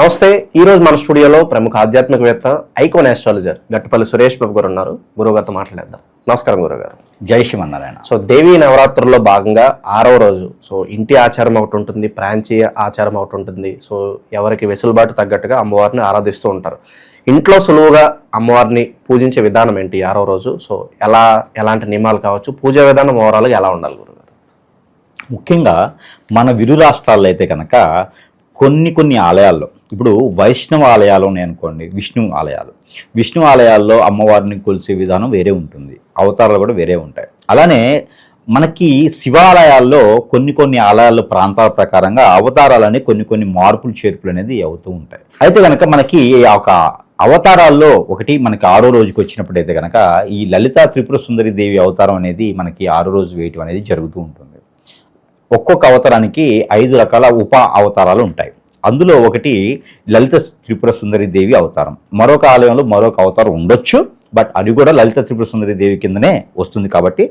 నమస్తే ఈ రోజు మన స్టూడియోలో ప్రముఖ ఆధ్యాత్మికవేత్త ఐకోన్ ఆస్ట్రాలజర్ గట్టుపల్లి సురేష్ బాబు గారు ఉన్నారు. గురుగారితో మాట్లాడేద్దాం. నమస్కారం గురుగారు జై శ్రీమన్నారాయణ. సో దేవీ నవరాత్రుల్లో భాగంగా ఆరవ రోజు సో ఇంటి ఆచారం ఒకటి ఉంటుంది ప్రాంతీయ ఆచారం ఒకటి ఉంటుంది. సో ఎవరికి వెసులుబాటు తగ్గట్టుగా అమ్మవారిని ఆరాధిస్తూ ఉంటారు. ఇంట్లో సులువుగా అమ్మవారిని పూజించే విధానం ఏంటి ఈ ఆరవ రోజు? సో ఎలా ఎలాంటి నియమాలు కావచ్చు? పూజా విధానం ఓవరాల్గా ఎలా ఉండాలి గురుగారు ముఖ్యంగా మన విరు రాష్ట్రాల్లో అయితే కనుక కొన్ని కొన్ని ఆలయాల్లో ఇప్పుడు వైష్ణవ ఆలయాలు ఉన్నాయి అనుకోండి విష్ణు ఆలయాలు. విష్ణు ఆలయాల్లో అమ్మవారిని కొలిసే విధానం వేరే ఉంటుంది. అవతారాలు కూడా వేరే ఉంటాయి. అలానే మనకి శివాలయాల్లో కొన్ని కొన్ని ఆలయాల్లో ప్రాంతాల ప్రకారంగా అవతారాలని కొన్ని కొన్ని మార్పులు చేర్పులు అనేది అవుతూ ఉంటాయి. అయితే కనుక మనకి ఒక అవతారాల్లో ఒకటి మనకి ఆరో రోజుకి వచ్చినప్పుడు అయితే కనుక ఈ లలిత త్రిపుర సుందరి దేవి అవతారం అనేది మనకి ఆరో రోజు వేయటం అనేది జరుగుతూ ఉంటుంది. ఒక్కొక్క అవతారానికి ఐదు రకాల ఉప అవతారాలు ఉంటాయి. అందులో ఒకటి లలిత త్రిపుర సుందరి దేవి అవతారం. మరొక ఆలయంలో మరొక అవతారం ఉండొచ్చు బట్ అది కూడా లలిత త్రిపుర సుందరి దేవి కిందనే వస్తుంది కాబట్టి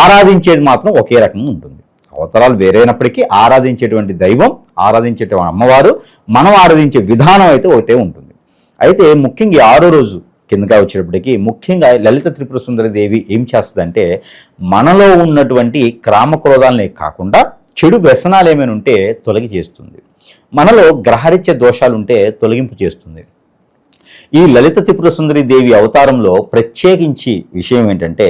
ఆరాధించేది మాత్రం ఒకే రకంగా ఉంటుంది. అవతారాలు వేరైనప్పటికీ ఆరాధించేటువంటి దైవం ఆరాధించేటువంటి అమ్మవారు మనం ఆరాధించే విధానం అయితే ఒకటే ఉంటుంది. అయితే ముఖ్యంగా ఈ ఆరో రోజు కిందగా వచ్చేటప్పటికి ముఖ్యంగా లలిత త్రిపుర సుందరి దేవి ఏం చేస్తుందంటే మనలో ఉన్నటువంటి క్రామక్రోధాలనే కాకుండా చెడు వ్యసనాలు ఏమైనా ఉంటే తొలగి చేస్తుంది. మనలో గ్రహరీత్య దోషాలు ఉంటే తొలగింపు చేస్తుంది. ఈ లలిత త్రిపుర సుందరి దేవి అవతారంలో ప్రత్యేకించి విషయం ఏంటంటే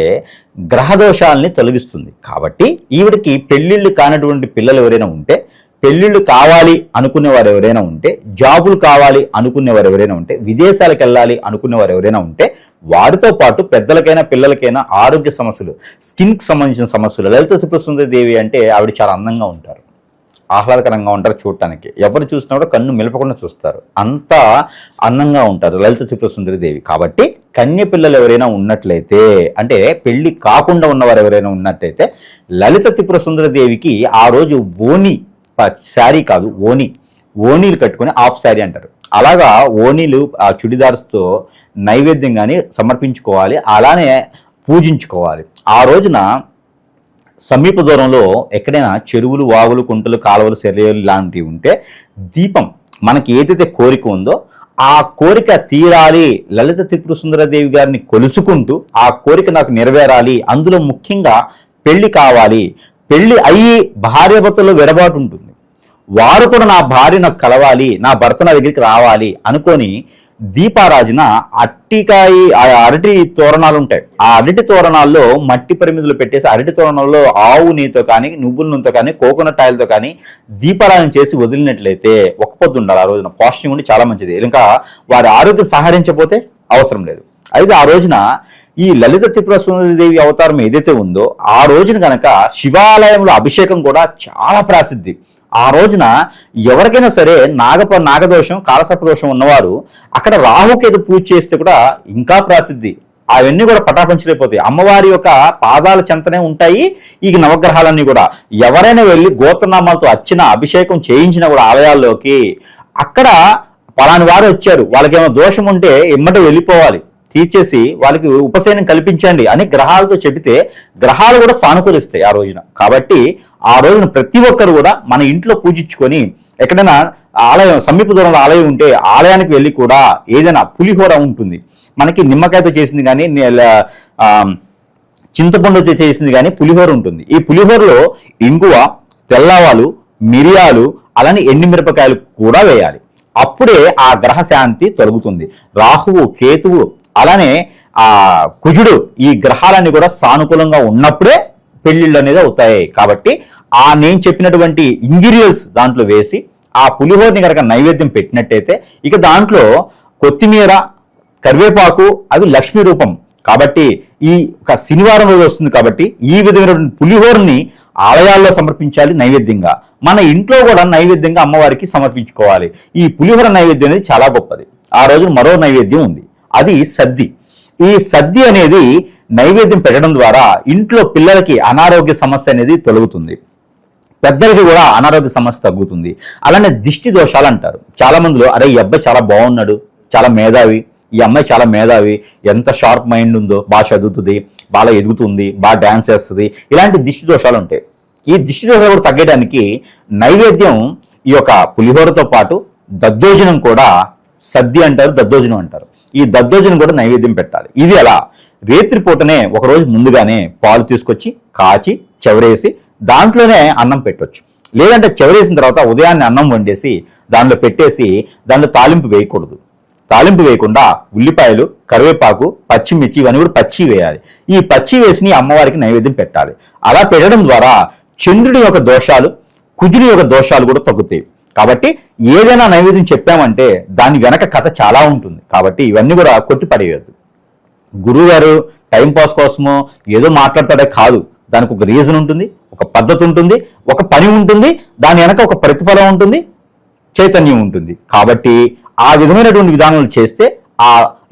గ్రహ దోషాలని తొలగిస్తుంది. కాబట్టి ఈవిడికి పెళ్ళిళ్ళు కానటువంటి పిల్లలు ఎవరైనా ఉంటే పెళ్ళిళ్ళు కావాలి అనుకునేవారు ఎవరైనా ఉంటే జాబులు కావాలి అనుకునేవారు ఎవరైనా ఉంటే విదేశాలకు వెళ్ళాలి అనుకునేవారు ఎవరైనా ఉంటే వారితో పాటు పెద్దలకైనా పిల్లలకైనా ఆరోగ్య సమస్యలు స్కిన్కి సంబంధించిన సమస్యలు లలిత త్రిపురసుందరి దేవి అంటే ఆవిడ చాలా అందంగా ఉంటారు. ఆహ్లాదకరంగా ఉంటారు చూడటానికి. ఎవరు చూసినా కూడా కన్ను మిలపకుండా చూస్తారు. అంత అందంగా ఉంటారు లలిత త్రిపురసుందరి దేవి. కాబట్టి కన్య పిల్లలు ఎవరైనా ఉన్నట్లయితే అంటే పెళ్ళి కాకుండా ఉన్నవారు ఎవరైనా ఉన్నట్లయితే లలిత త్రిపురసుందరి దేవికి ఆ రోజు ఓని శారీ కాదు ఓని ఓనీలు కట్టుకొని హాఫ్ శారీ అంటారు. అలాగా ఓనీలు ఆ చుడిదార్స్తో నైవేద్యంగాని సమర్పించుకోవాలి. అలానే పూజించుకోవాలి. ఆ రోజున సమీప దూరంలో ఎక్కడైనా చెరువులు వాగులు కుంటలు కాలువలు శరీరాలు లాంటివి ఉంటే దీపం మనకి ఏదైతే కోరిక ఉందో ఆ కోరిక తీరాలి. లలిత త్రిపుర సుందరదేవి గారిని కొలుసుకుంటూ ఆ కోరిక నాకు నెరవేరాలి. అందులో ముఖ్యంగా పెళ్ళి కావాలి. పెళ్ళి అయ్యి భార్యభర్తలో విడబాటు ఉంటుంది. వారు కూడా నా భార్య నాకు కలవాలి నా భర్త నా దగ్గరికి రావాలి అనుకొని దీపారాజున అట్టికాయ ఆ అరటి తోరణాలు ఉంటాయి. ఆ అరటి తోరణాల్లో మట్టి పరిమితులు పెట్టేసి అరటి తోరణాల్లో ఆవు నీతో కానీ నువ్వుల నూనెతో కానీ కోకోనట్ ఆయిల్తో కానీ దీపారాధన చేసి వదిలినట్లయితే ఒక్క పొద్దు ఉండాలి ఆ రోజున. పాస్టింగ్ ఉండి చాలా మంచిది. ఇంకా వారి ఆరోగ్యం సహకరించకపోతే అవసరం లేదు. అయితే ఆ రోజున ఈ లలిత త్రిపుర దేవి అవతారం ఏదైతే ఉందో ఆ రోజున గనక శివాలయంలో అభిషేకం కూడా చాలా ప్రసిద్ధి. ఆ రోజున ఎవరికైనా సరే నాగప నాగదోషం కాలసర్ప దోషం ఉన్నవారు అక్కడ రాహుకేతు పూజ చేస్తే కూడా ఇంకా ప్రసిద్ధి. అవన్నీ కూడా పటాపంచలేకపోతాయి అమ్మవారి యొక్క పాదాల చెంతనే ఉంటాయి ఈ నవగ్రహాలన్నీ కూడా. ఎవరైనా వెళ్ళి గోత్రనామాలతో వచ్చిన అభిషేకం చేయించిన కూడా ఆలయాల్లోకి అక్కడ పలాని వారు వచ్చారు. వాళ్ళకేమో దోషం ఉంటే ఎమ్మట వెళ్ళిపోవాలి. తీర్చేసి వాళ్ళకి ఉపశమనం కల్పించండి అని గ్రహాలతో చెబితే గ్రహాలు కూడా సానుకూలిస్తాయి ఆ రోజున. కాబట్టి ఆ రోజున ప్రతి ఒక్కరు కూడా మన ఇంట్లో పూజించుకొని ఎక్కడైనా ఆలయం సమీప దూరంలో ఆలయం ఉంటే ఆలయానికి వెళ్ళి కూడా ఏదైనా పులిహోర ఉంటుంది. మనకి నిమ్మకాయతో చేసింది కానీ చింతపండుతో చేసింది కానీ పులిహోర ఉంటుంది. ఈ పులిహోరలో ఇంగువ తెల్లవాలు మిరియాలు అలానే ఎండి మిరపకాయలు కూడా వేయాలి. అప్పుడే ఆ గ్రహ శాంతి తొలగుతుంది. రాహువు కేతువు అలానే ఆ కుజుడు ఈ గ్రహాలన్నీ కూడా సానుకూలంగా ఉన్నప్పుడే పెళ్ళిళ్ళు అనేది అవుతాయి. కాబట్టి ఆ నేను చెప్పినటువంటి ఇంగిరియల్స్ దాంట్లో వేసి ఆ పులిహోరని కనుక నైవేద్యం పెట్టినట్టయితే ఇక దాంట్లో కొత్తిమీర కరివేపాకు అవి లక్ష్మీ రూపం. కాబట్టి ఈ ఒక శనివారం రోజు వస్తుంది కాబట్టి ఈ విధమైనటువంటి పులిహోరని ఆలయాల్లో సమర్పించాలి నైవేద్యంగా. మన ఇంట్లో కూడా నైవేద్యంగా అమ్మవారికి సమర్పించుకోవాలి. ఈ పులిహోర నైవేద్యం అనేది చాలా గొప్పది. ఆ రోజు మరో నైవేద్యం ఉంది. అది సద్ది. ఈ సద్ది అనేది నైవేద్యం పెట్టడం ద్వారా ఇంట్లో పిల్లలకి అనారోగ్య సమస్య అనేది తొలగుతుంది. పెద్దలకి కూడా అనారోగ్య సమస్య తగ్గుతుంది. అలానే దిష్టి దోషాలు అంటారు. చాలా మందిలో అరే ఈ అబ్బాయి చాలా బాగున్నాడు చాలా మేధావి ఈ అమ్మాయి చాలా మేధావి ఎంత షార్ప్ మైండ్ ఉందో బాగా చదువుతుంది బాగా ఎదుగుతుంది బాగా డ్యాన్స్ చేస్తుంది. ఇలాంటి దిష్టి దోషాలు ఉంటాయి. ఈ దిష్టి దోషాలు కూడా తగ్గడానికి నైవేద్యం ఈ యొక్క పులిహోరతో పాటు దద్దోజనం కూడా సద్ది అంటారు దద్దోజనం అంటారు. ఈ దద్దోజును కూడా నైవేద్యం పెట్టాలి. ఇది ఎలా? రేత్రి పూటనే ఒకరోజు ముందుగానే పాలు తీసుకొచ్చి కాచి చెవరేసి దాంట్లోనే అన్నం పెట్టొచ్చు. లేదంటే చెవరేసిన తర్వాత ఉదయాన్నే అన్నం వండేసి దానిలో పెట్టేసి దాంట్లో తాలింపు వేయకూడదు. తాలింపు వేయకుండా ఉల్లిపాయలు కరివేపాకు పచ్చిమిర్చి ఇవన్నీ కూడా పచ్చి వేయాలి. ఈ పచ్చి వేసి అమ్మవారికి నైవేద్యం పెట్టాలి. అలా పెట్టడం ద్వారా చంద్రుడి యొక్క దోషాలు కుజుని యొక్క దోషాలు కూడా తగ్గుతాయి. కాబట్టి ఏదైనా నైవేద్యం చెప్పామంటే దాని వెనక కథ చాలా ఉంటుంది. కాబట్టి ఇవన్నీ కూడా కొట్టి పడేయద్దు గురువు గారు కోసమో ఏదో మాట్లాడతాడే కాదు. దానికి ఒక రీజన్ ఉంటుంది ఒక పద్ధతి ఉంటుంది ఒక పని ఉంటుంది దాని వెనక ఒక ప్రతిఫలం ఉంటుంది చైతన్యం ఉంటుంది. కాబట్టి ఆ విధమైనటువంటి విధానాలు చేస్తే ఆ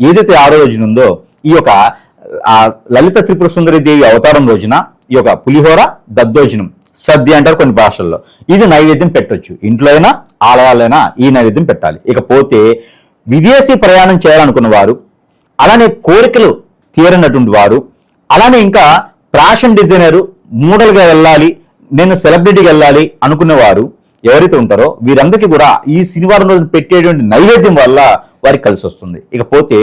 ఏదైతే ఆ రోజున ఉందో ఈ యొక్క ఆ లలిత త్రిపుర సుందరి దేవి అవతారం రోజున ఈ యొక్క పులిహోర దద్దోజనం సద్య అంటారు కొన్ని భాషల్లో. ఇది నైవేద్యం పెట్టొచ్చు. ఇంట్లో అయినా ఆలయాలైనా ఈ నైవేద్యం పెట్టాలి. ఇకపోతే విదేశీ ప్రయాణం చేయాలనుకున్న వారు అలానే కోరికలు తీరనటువంటి వారు అలానే ఇంకా ఫ్యాషన్ డిజైనర్ మోడల్గా వెళ్ళాలి నేను సెలబ్రిటీకి వెళ్ళాలి అనుకునేవారు ఎవరైతే ఉంటారో వీరందరికీ కూడా ఈ శనివారం రోజు పెట్టేటువంటి నైవేద్యం వల్ల వారికి కలిసి వస్తుంది. ఇకపోతే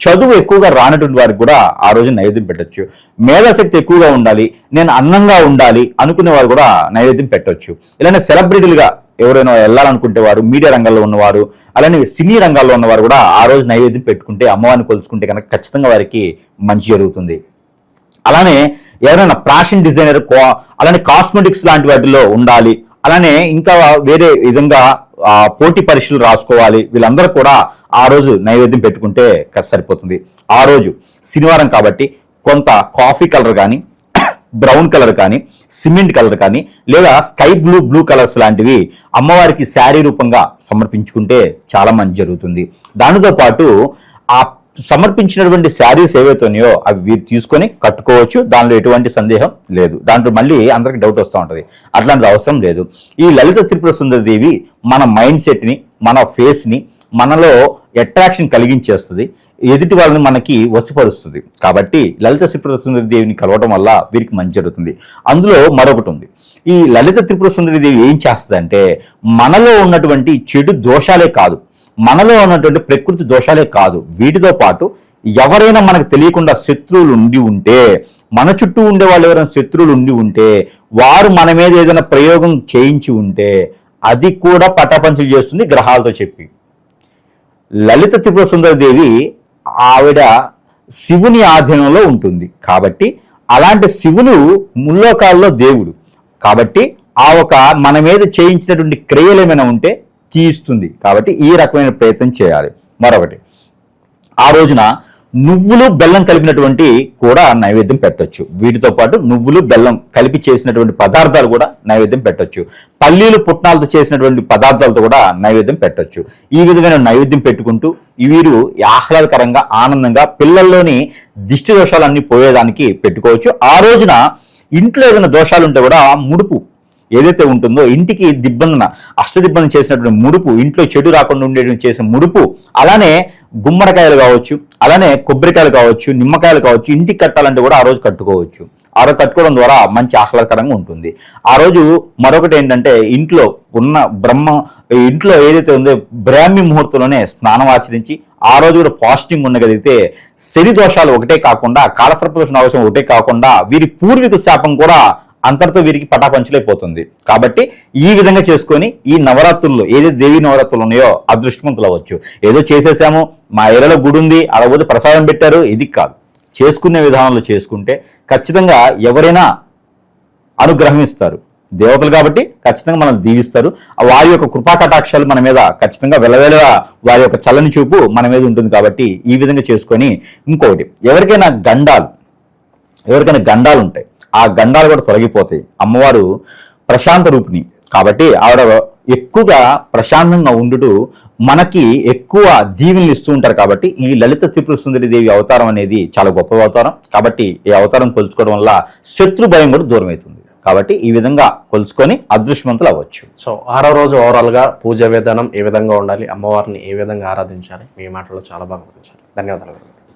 చదువు ఎక్కువగా రానటువంటి వారికి కూడా ఆ రోజు నైవేద్యం పెట్టొచ్చు. మేధాశక్తి ఎక్కువగా ఉండాలి నేను అందంగా ఉండాలి అనుకునే వారు కూడా నైవేద్యం పెట్టొచ్చు. ఇలానే సెలబ్రిటీలుగా ఎవరైనా వెళ్ళాలనుకుంటే వారు మీడియా రంగంలో ఉన్నవారు అలానే సినీ రంగాల్లో ఉన్నవారు కూడా ఆ రోజు నైవేద్యం పెట్టుకుంటే అమ్మవారిని కొలుచుకుంటే కనుక ఖచ్చితంగా వారికి మంచి జరుగుతుంది. అలానే ఎవరైనా ఫ్యాషన్ డిజైనర్ కో- అలానే కాస్మెటిక్స్ లాంటి వాటిలో ఉండాలి అలానే ఇంకా వేరే విధంగా ఆ, పోటీ పరీక్షలు రాసుకోవాలి. వీళ్ళందరూ కూడా ఆ రోజు నైవేద్యం పెట్టుకుంటే సరిపోతుంది. ఆ రోజు శనివారం కాబట్టి కొంత కాఫీ కలర్ కానీ బ్రౌన్ కలర్ కానీ సిమెంట్ కలర్ కానీ లేదా స్కై బ్లూ బ్లూ కలర్స్ లాంటివి అమ్మవారికి శారీ రూపంగా సమర్పించుకుంటే చాలా మంచి జరుగుతుంది. దానితో పాటు ఆ సమర్పించినటువంటి శారీస్ ఏవైతే ఉన్నాయో అవి వీరు తీసుకొని కట్టుకోవచ్చు. దానిలో ఎటువంటి సందేహం లేదు. దాంట్లో మళ్ళీ అందరికి డౌట్ వస్తూ ఉంటుంది. అట్లాంటి అవసరం లేదు. ఈ లలిత త్రిపుర సుందరి దేవి మన మైండ్ సెట్ని మన ఫేస్ని మనలో అట్రాక్షన్ కలిగించేస్తుంది. ఎదుటి వాళ్ళని మనకి వశపరుస్తుంది. కాబట్టి లలిత త్రిపుర సుందరి దేవిని కలవటం వల్ల వీరికి మంచి జరుగుతుంది. అందులో మరొకటి ఉంది. ఈ లలిత త్రిపుర సుందరి దేవి ఏం చేస్తుందంటే మనలో ఉన్నటువంటి చెడు దోషాలే కాదు. మనలో ఉన్నటువంటి ప్రకృతి దోషాలే కాదు. వీటితో పాటు ఎవరైనా మనకు తెలియకుండా శత్రువులు ఉండి ఉంటే మన చుట్టూ ఉండే వాళ్ళు ఎవరైనా శత్రువులు ఉండి ఉంటే వారు మన మీద ఏదైనా ప్రయోగం చేయించి ఉంటే అది కూడా పటాపంచులు చేస్తుంది గ్రహాలతో చెప్పి. లలిత త్రిపుర సుందరదేవి ఆవిడ శివుని ఆధీనంలో ఉంటుంది. కాబట్టి అలాంటి శివుడు ముల్లోకాల్లో దేవుడు. కాబట్టి ఆ ఒక మన మీద చేయించినటువంటి క్రియలు ఏమైనా ఉంటే తీస్తుంది కాబట్టి ఈ రకమైన ప్రయత్నం చేయాలి. మరొకటి ఆ రోజున నువ్వులు బెల్లం కలిపినటువంటి కూడా నైవేద్యం పెట్టొచ్చు. వీటితో పాటు నువ్వులు బెల్లం కలిపి చేసినటువంటి పదార్థాలు కూడా నైవేద్యం పెట్టొచ్చు. పల్లీలు పుట్నాలతో చేసినటువంటి పదార్థాలతో కూడా నైవేద్యం పెట్టొచ్చు. ఈ విధమైన నైవేద్యం పెట్టుకుంటూ వీరు ఆహ్లాదకరంగా ఆనందంగా పిల్లల్లోని దిష్టి దోషాలన్నీ పోయేదానికి పెట్టుకోవచ్చు. ఆ రోజున ఇంట్లో ఏదైనా దోషాలు ఉంటే కూడా ముడుపు ఏదైతే ఉంటుందో ఇంటికి దిబ్బందన అష్టదిబ్బందన చేసినటువంటి ముడుపు ఇంట్లో చెడు రాకుండా ఉండేటువంటి చేసిన ముడుపు అలానే గుమ్మడికాయలు కావచ్చు అలానే కొబ్బరికాయలు కావచ్చు నిమ్మకాయలు కావచ్చు ఇంటికి కట్టాలంటే కూడా ఆ రోజు కట్టుకోవచ్చు. ఆ రోజు కట్టుకోవడం ద్వారా మంచి ఆహ్లాదకరంగా ఉంటుంది. ఆ రోజు మరొకటి ఏంటంటే ఇంట్లో ఉన్న బ్రహ్మ ఇంట్లో ఏదైతే ఉందో బ్రాహ్మీ ముహూర్తంలోనే స్నానం ఆచరించి ఆ రోజు కూడా పాజిటివ్ ఉండగలిగితే శని దోషాలు ఒకటే కాకుండా కాలసర్ప దోషం అవసరం ఒకటే కాకుండా వీరి పూర్వీకు శాపం కూడా అంతటితో వీరికి పటాపంచలైపోతుంది. కాబట్టి ఈ విధంగా చేసుకొని ఈ నవరాత్రుల్లో ఏదైతే దేవి నవరాత్రులు ఉన్నాయో అదృష్టవంతులు అవ్వచ్చు ఏదో చేసేసాము మా ఏరియాలో గుడి ఉంది అలా ప్రసాదం పెట్టారు ఇది కాదు. చేసుకునే విధానంలో చేసుకుంటే ఖచ్చితంగా ఎవరైనా అనుగ్రహం ఇస్తారు. దేవతలు కాబట్టి ఖచ్చితంగా మనల్ని దీవిస్తారు. ఆ వారి యొక్క కృపా కటాక్షాలు మన మీద ఖచ్చితంగా వెలవెలగా వారి యొక్క చల్లని చూపు మన మీద ఉంటుంది కాబట్టి ఈ విధంగా చేసుకొని ఇంకొకటి ఎవరికైనా గండాలు ఎవరికైనా గండాలు ఉంటాయి ఆ గండాలు కూడా తొలగిపోతాయి. అమ్మవారు ప్రశాంత రూపిణి. కాబట్టి ఆవిడ ఎక్కువగా ప్రశాంతంగా ఉండుటూ మనకి ఎక్కువ దీవెనలు ఇస్తూ ఉంటారు కాబట్టి ఈ లలిత త్రిపుర సుందరి దేవి అవతారం అనేది చాలా గొప్ప అవతారం. కాబట్టి ఈ అవతారం కొలుచుకోవడం వల్ల శత్రు భయం కూడా దూరం అవుతుంది కాబట్టి ఈ విధంగా కొలుచుకొని అదృష్టవంతులు అవ్వచ్చు. సో ఆరో రోజు ఓవరాల్గా పూజ విధానం ఏ విధంగా ఉండాలి అమ్మవారిని ఏ విధంగా ఆరాధించాలి మీ మాటలో చాలా బాగా ధన్యవాదాలు.